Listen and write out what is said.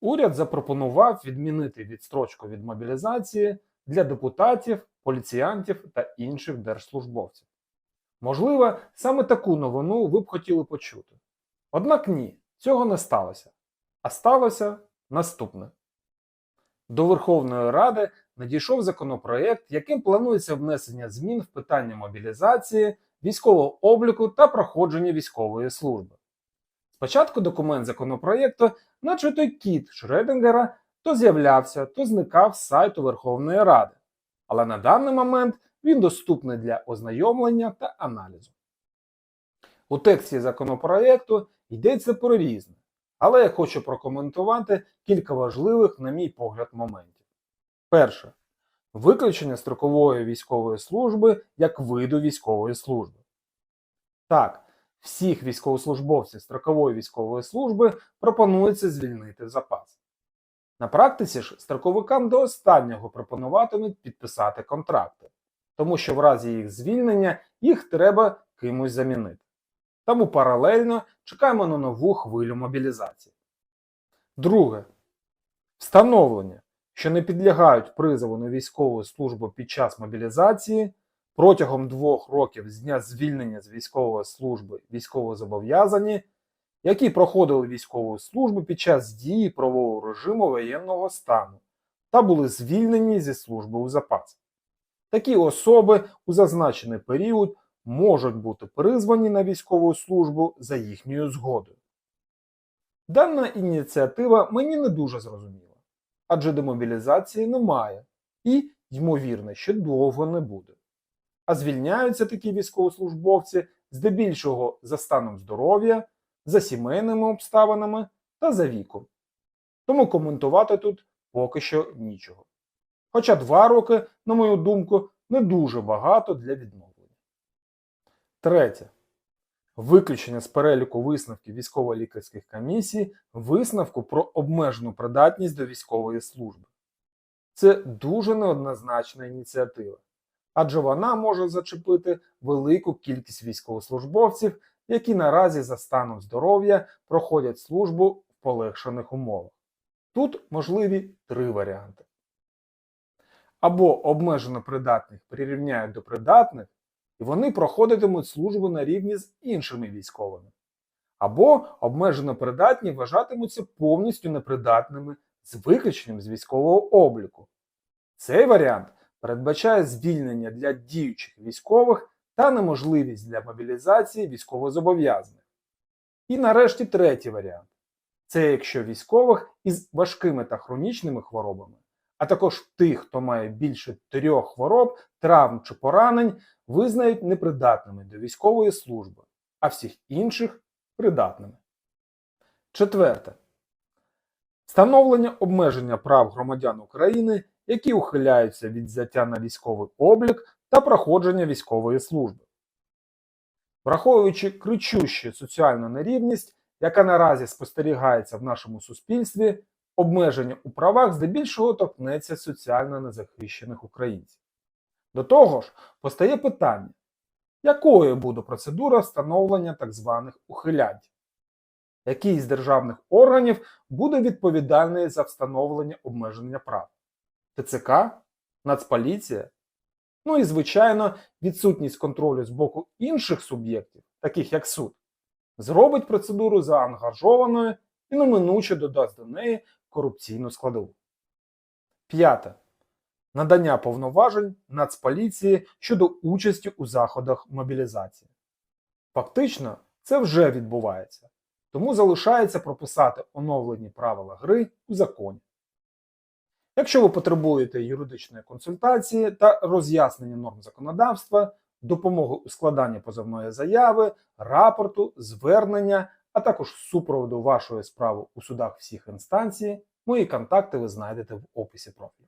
Уряд запропонував відмінити відстрочку від мобілізації для депутатів, поліціянтів та інших держслужбовців. Можливо, саме таку новину ви б хотіли почути. Однак ні, цього не сталося. А сталося наступне. До Верховної Ради надійшов законопроєкт, яким планується внесення змін в питання мобілізації, військового обліку та проходження військової служби. Спочатку документ законопроєкту, наче той кіт Шредингера, то з'являвся, то зникав з сайту Верховної Ради. Але на даний момент він доступний для ознайомлення та аналізу. У тексті законопроєкту йдеться про різне, але я хочу прокоментувати кілька важливих, на мій погляд, моментів. Перше. Виключення строкової військової служби як виду військової служби. Так, всіх військовослужбовців строкової військової служби пропонується звільнити в запас. На практиці ж строковикам до останнього пропонуватимуть підписати контракти, тому що в разі їх звільнення їх треба кимось замінити. Тому паралельно чекаємо на нову хвилю мобілізації. Друге. Встановлення, що не підлягають призову на військову службу під час мобілізації протягом двох років з дня звільнення з військової служби військовозобов'язані, які проходили військову службу під час дії правового режиму воєнного стану та були звільнені зі служби у запас. Такі особи у зазначений період можуть бути призвані на військову службу за їхньою згодою. Дана ініціатива мені не дуже зрозуміла, адже демобілізації немає і, ймовірно, ще довго не буде. А звільняються такі військовослужбовці здебільшого за станом здоров'я, за сімейними обставинами та за віком. Тому коментувати тут поки що нічого. Хоча два роки, на мою думку, не дуже багато для відновлення. Третє. Виключення з переліку висновків військово-лікарських комісій висновку про обмежену придатність до військової служби. Це дуже неоднозначна ініціатива, адже вона може зачепити велику кількість військовослужбовців, які наразі за станом здоров'я проходять службу в полегшених умовах. Тут можливі три варіанти. Або обмежено придатних прирівняють до придатних, і вони проходитимуть службу на рівні з іншими військовими. Або обмежено придатні вважатимуться повністю непридатними з виключенням з військового обліку. Цей варіант передбачає звільнення для діючих військових та неможливість для мобілізації військовозобов'язаних. І нарешті третій варіант це якщо військових із важкими та хронічними хворобами, а також тих, хто має більше трьох хвороб, травм чи поранень, визнають непридатними до військової служби, а всіх інших придатними. Четверте. Встановлення обмеження прав громадян України, які ухиляються від взяття на військовий облік та проходження військової служби. Враховуючи кричущу соціальну нерівність, яка наразі спостерігається в нашому суспільстві, обмеження у правах здебільшого торкнеться соціально незахищених українців. До того ж, постає питання, якою буде процедура встановлення так званих ухилянтів? Який з державних органів буде відповідальний за встановлення обмеження прав? ТЦК? Нацполіція? Ну і, звичайно, відсутність контролю з боку інших суб'єктів, таких як суд, зробить процедуру заангажованою і неминуче додасть до неї корупційну складову. П'яте. Надання повноважень Нацполіції щодо участі у заходах мобілізації. Фактично, це вже відбувається, тому залишається прописати оновлені правила гри у законі. Якщо ви потребуєте юридичної консультації та роз'яснення норм законодавства, допомоги у складанні позовної заяви, рапорту, звернення, а також супроводу вашої справи у судах всіх інстанцій, мої контакти ви знайдете в описі профілю.